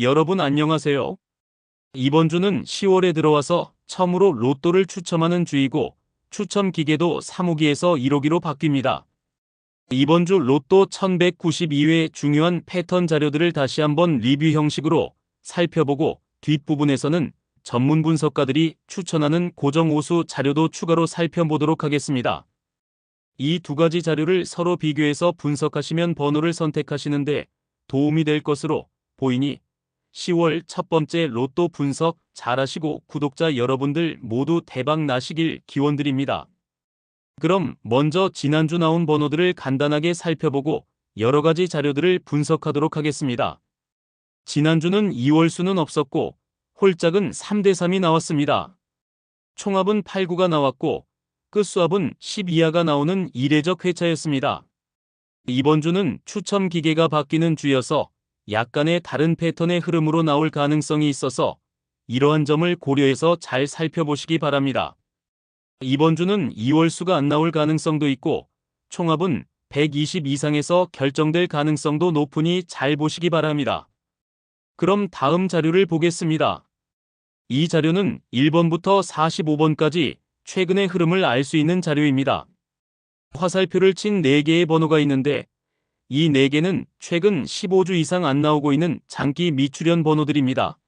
여러분 안녕하세요. 이번 주는 10월에 들어와서 처음으로 로또를 추첨하는 주이고 추첨 기계도 3호기에서 1호기로 바뀝니다. 이번 주 로또 1192회 중요한 패턴 자료들을 다시 한번 리뷰 형식으로 살펴보고 뒷부분에서는 전문 분석가들이 추천하는 고정 오수 자료도 추가로 살펴보도록 하겠습니다. 이 두 가지 자료를 서로 비교해서 분석하시면 번호를 선택하시는데 도움이 될 것으로 보이니 10월 첫 번째 로또 분석 잘하시고 구독자 여러분들 모두 대박 나시길 기원드립니다. 그럼 먼저 지난주 나온 번호들을 간단하게 살펴보고 여러 가지 자료들을 분석하도록 하겠습니다. 지난주는 2월 수는 없었고 홀짝은 3대3이 나왔습니다. 총합은 8구가 나왔고 끝수합은 12하가 나오는 이례적 회차였습니다. 이번 주는 추첨 기계가 바뀌는 주여서 약간의 다른 패턴의 흐름으로 나올 가능성이 있어서 이러한 점을 고려해서 잘 살펴보시기 바랍니다. 이번 주는 2월 수가 안 나올 가능성도 있고 총합은 120 이상에서 결정될 가능성도 높으니 잘 보시기 바랍니다. 그럼 다음 자료를 보겠습니다. 이 자료는 1번부터 45번까지 최근의 흐름을 알 수 있는 자료입니다. 화살표를 친 4개의 번호가 있는데 이 4개는 최근 15주 이상 안 나오고 있는 장기 미출현 번호들입니다.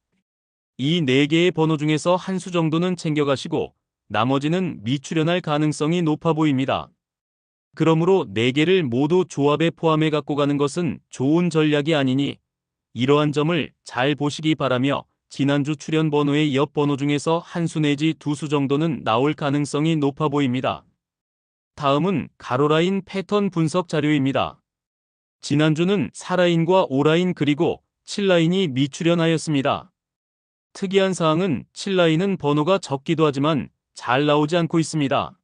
이 4개의 번호 중에서 한 수 정도는 챙겨가시고 나머지는 미출현할 가능성이 높아 보입니다. 그러므로 4개를 모두 조합에 포함해 갖고 가는 것은 좋은 전략이 아니니 이러한 점을 잘 보시기 바라며 지난주 출연 번호의 옆 번호 중에서 한 수 내지 두 수 정도는 나올 가능성이 높아 보입니다. 다음은 가로라인 패턴 분석 자료입니다. 지난주는 4라인과 5라인 그리고 7라인이 미출현하였습니다. 특이한 사항은 7라인은 번호가 적기도 하지만 잘 나오지 않고 있습니다.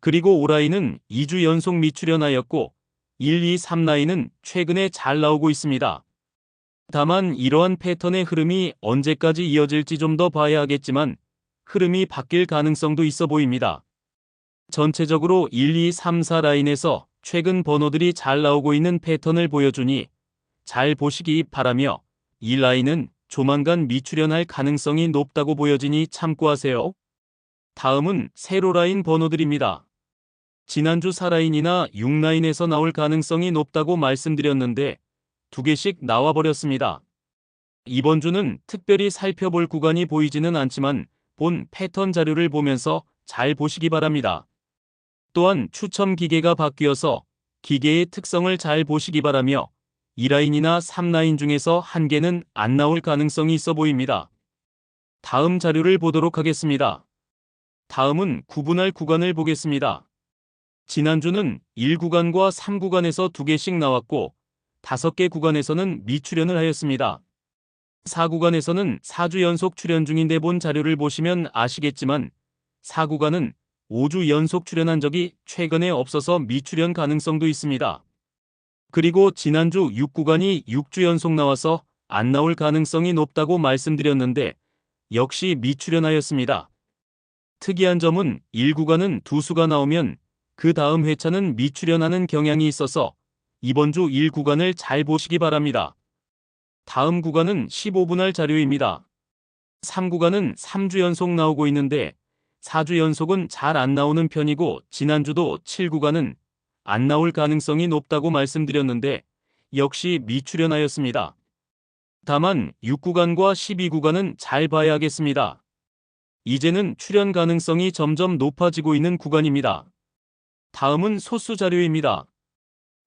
그리고 5라인은 2주 연속 미출현하였고 1, 2, 3라인은 최근에 잘 나오고 있습니다. 다만 이러한 패턴의 흐름이 언제까지 이어질지 좀 더 봐야 하겠지만 흐름이 바뀔 가능성도 있어 보입니다. 전체적으로 1, 2, 3, 4 라인에서 최근 번호들이 잘 나오고 있는 패턴을 보여주니 잘 보시기 바라며 이 라인은 조만간 미출현할 가능성이 높다고 보여지니 참고하세요. 다음은 세로 라인 번호들입니다. 지난주 4라인이나 6라인에서 나올 가능성이 높다고 말씀드렸는데 두 개씩 나와버렸습니다. 이번 주는 특별히 살펴볼 구간이 보이지는 않지만 본 패턴 자료를 보면서 잘 보시기 바랍니다. 또한 추첨 기계가 바뀌어서 기계의 특성을 잘 보시기 바라며 2라인이나 3라인 중에서 한 개는 안 나올 가능성이 있어 보입니다. 다음 자료를 보도록 하겠습니다. 다음은 구분할 구간을 보겠습니다. 지난주는 1구간과 3구간에서 2개씩 나왔고 5개 구간에서는 미출연을 하였습니다. 4구간에서는 4주 연속 출연 중인데 본 자료를 보시면 아시겠지만 4구간은 5주 연속 출연한 적이 최근에 없어서 미출연 가능성도 있습니다. 그리고 지난주 6구간이 6주 연속 나와서 안 나올 가능성이 높다고 말씀드렸는데 역시 미출연하였습니다. 특이한 점은 1구간은 두 수가 나오면 그 다음 회차는 미출연하는 경향이 있어서 이번 주 1구간을 잘 보시기 바랍니다. 다음 구간은 15분할 자료입니다. 3구간은 3주 연속 나오고 있는데 4주 연속은 잘 안 나오는 편이고 지난주도 7구간은 안 나올 가능성이 높다고 말씀드렸는데 역시 미출연하였습니다. 다만 6구간과 12구간은 잘 봐야겠습니다. 이제는 출연 가능성이 점점 높아지고 있는 구간입니다. 다음은 소수 자료입니다.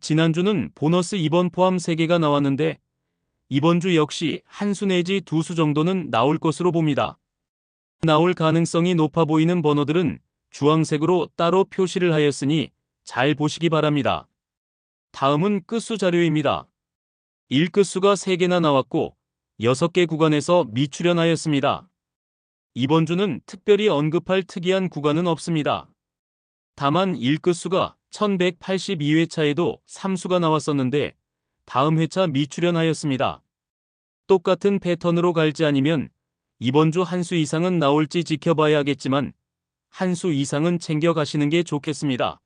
지난주는 보너스 2번 포함 3개가 나왔는데 이번 주 역시 한 수 내지 두 수 정도는 나올 것으로 봅니다. 나올 가능성이 높아 보이는 번호들은 주황색으로 따로 표시를 하였으니 잘 보시기 바랍니다. 다음은 끝수 자료입니다. 1끝수가 3개나 나왔고 6개 구간에서 미출연하였습니다. 이번 주는 특별히 언급할 특이한 구간은 없습니다. 다만 1끝수가 1182회차에도 3수가 나왔었는데 다음 회차 미출연하였습니다. 똑같은 패턴으로 갈지 아니면 이번 주 한 수 이상은 나올지 지켜봐야겠지만 한 수 이상은 챙겨 가시는 게 좋겠습니다.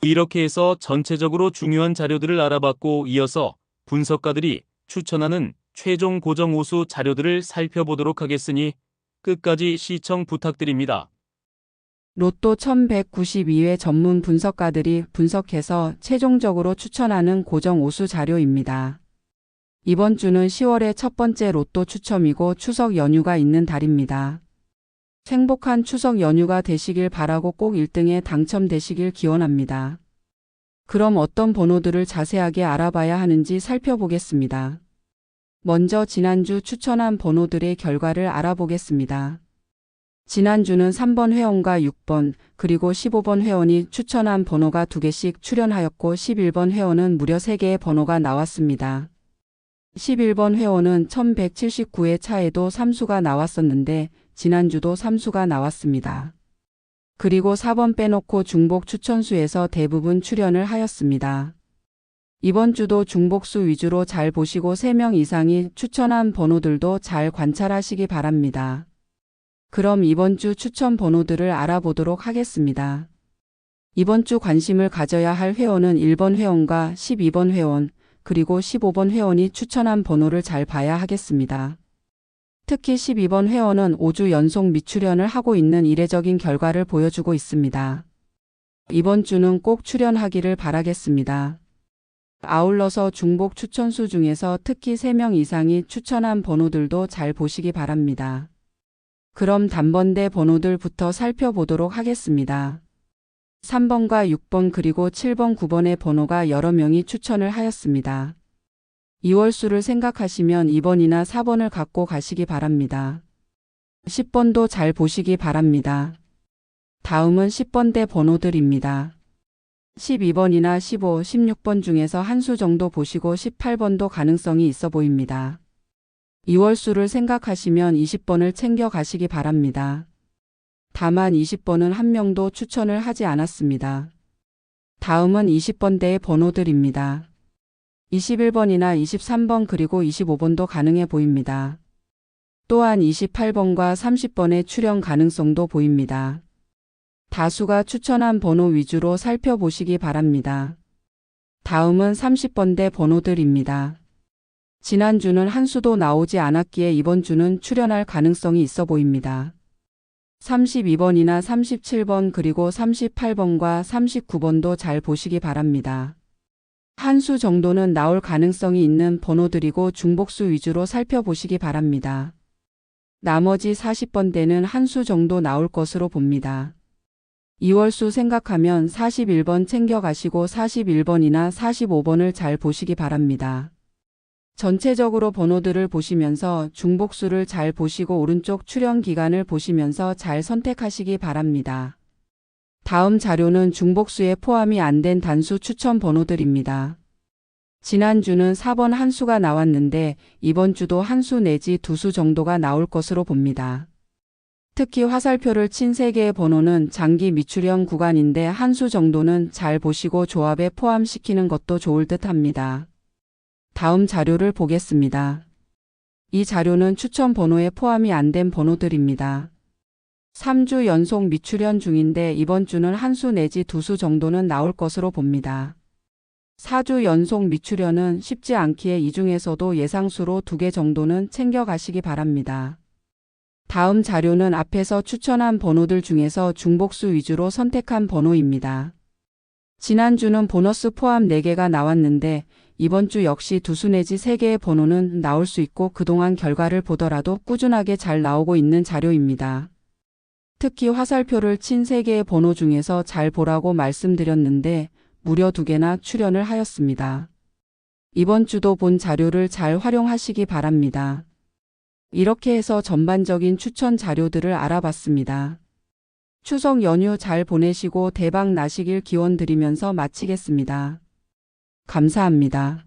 이렇게 해서 전체적으로 중요한 자료들을 알아봤고 이어서 분석가들이 추천하는 최종 고정 오수 자료들을 살펴보도록 하겠으니 끝까지 시청 부탁드립니다. 로또 1192회 전문 분석가들이 분석해서 최종적으로 추천하는 고정 오수 자료입니다. 이번 주는 10월의 첫 번째 로또 추첨이고 추석 연휴가 있는 달입니다. 행복한 추석 연휴가 되시길 바라고 꼭 1등에 당첨되시길 기원합니다. 그럼 어떤 번호들을 자세하게 알아봐야 하는지 살펴보겠습니다. 먼저 지난주 추천한 번호들의 결과를 알아보겠습니다. 지난주는 3번 회원과 6번, 그리고 15번 회원이 추천한 번호가 2개씩 출연하였고 11번 회원은 무려 3개의 번호가 나왔습니다. 11번 회원은 1179회 차에도 3수가 나왔었는데 지난주도 3수가 나왔습니다. 그리고 4번 빼놓고 중복 추천수에서 대부분 출연을 하였습니다. 이번 주도 중복수 위주로 잘 보시고 3명 이상이 추천한 번호들도 잘 관찰하시기 바랍니다. 그럼 이번 주 추천 번호들을 알아보도록 하겠습니다. 이번 주 관심을 가져야 할 회원은 1번 회원과 12번 회원, 그리고 15번 회원이 추천한 번호를 잘 봐야 하겠습니다. 특히 12번 회원은 5주 연속 미출연을 하고 있는 이례적인 결과를 보여주고 있습니다. 이번 주는 꼭 출연하기를 바라겠습니다. 아울러서 중복 추천수 중에서 특히 3명 이상이 추천한 번호들도 잘 보시기 바랍니다. 그럼 단번대 번호들부터 살펴보도록 하겠습니다. 3번과 6번 그리고 7번, 9번의 번호가 여러 명이 추천을 하였습니다. 2월 수를 생각하시면 2번이나 4번을 갖고 가시기 바랍니다. 10번도 잘 보시기 바랍니다. 다음은 10번대 번호들입니다. 12번이나 15, 16번 중에서 한 수 정도 보시고 18번도 가능성이 있어 보입니다. 2월 수를 생각하시면 20번을 챙겨 가시기 바랍니다. 다만 20번은 한 명도 추천을 하지 않았습니다. 다음은 20번대의 번호들입니다. 21번이나 23번 그리고 25번도 가능해 보입니다. 또한 28번과 30번의 출연 가능성도 보입니다. 다수가 추천한 번호 위주로 살펴보시기 바랍니다. 다음은 30번대 번호들입니다. 지난주는 한 수도 나오지 않았기에 이번 주는 출연할 가능성이 있어 보입니다. 32번이나 37번 그리고 38번과 39번도 잘 보시기 바랍니다. 한 수 정도는 나올 가능성이 있는 번호들이고 중복수 위주로 살펴보시기 바랍니다. 나머지 40번대는 한 수 정도 나올 것으로 봅니다. 2월수 생각하면 41번 챙겨가시고 41번이나 45번을 잘 보시기 바랍니다. 전체적으로 번호들을 보시면서 중복수를 잘 보시고 오른쪽 출현 기간을 보시면서 잘 선택하시기 바랍니다. 다음 자료는 중복수에 포함이 안 된 단수 추천 번호들입니다. 지난주는 4번 한 수가 나왔는데 이번 주도 한 수 내지 두 수 정도가 나올 것으로 봅니다. 특히 화살표를 친 3개의 번호는 장기 미출형 구간인데 한 수 정도는 잘 보시고 조합에 포함시키는 것도 좋을 듯 합니다. 다음 자료를 보겠습니다. 이 자료는 추천 번호에 포함이 안 된 번호들입니다. 3주 연속 미출현 중인데 이번 주는 한 수 내지 두 수 정도는 나올 것으로 봅니다. 4주 연속 미출현은 쉽지 않기에 이 중에서도 예상수로 두 개 정도는 챙겨가시기 바랍니다. 다음 자료는 앞에서 추천한 번호들 중에서 중복수 위주로 선택한 번호입니다. 지난주는 보너스 포함 4개가 나왔는데 이번 주 역시 두수 내지 3개의 번호는 나올 수 있고 그동안 결과를 보더라도 꾸준하게 잘 나오고 있는 자료입니다. 특히 화살표를 친 3개의 번호 중에서 잘 보라고 말씀드렸는데 무려 2개나 출연을 하였습니다. 이번 주도 본 자료를 잘 활용하시기 바랍니다. 이렇게 해서 전반적인 추천 자료들을 알아봤습니다. 추석 연휴 잘 보내시고 대박 나시길 기원 드리면서 마치겠습니다. 감사합니다.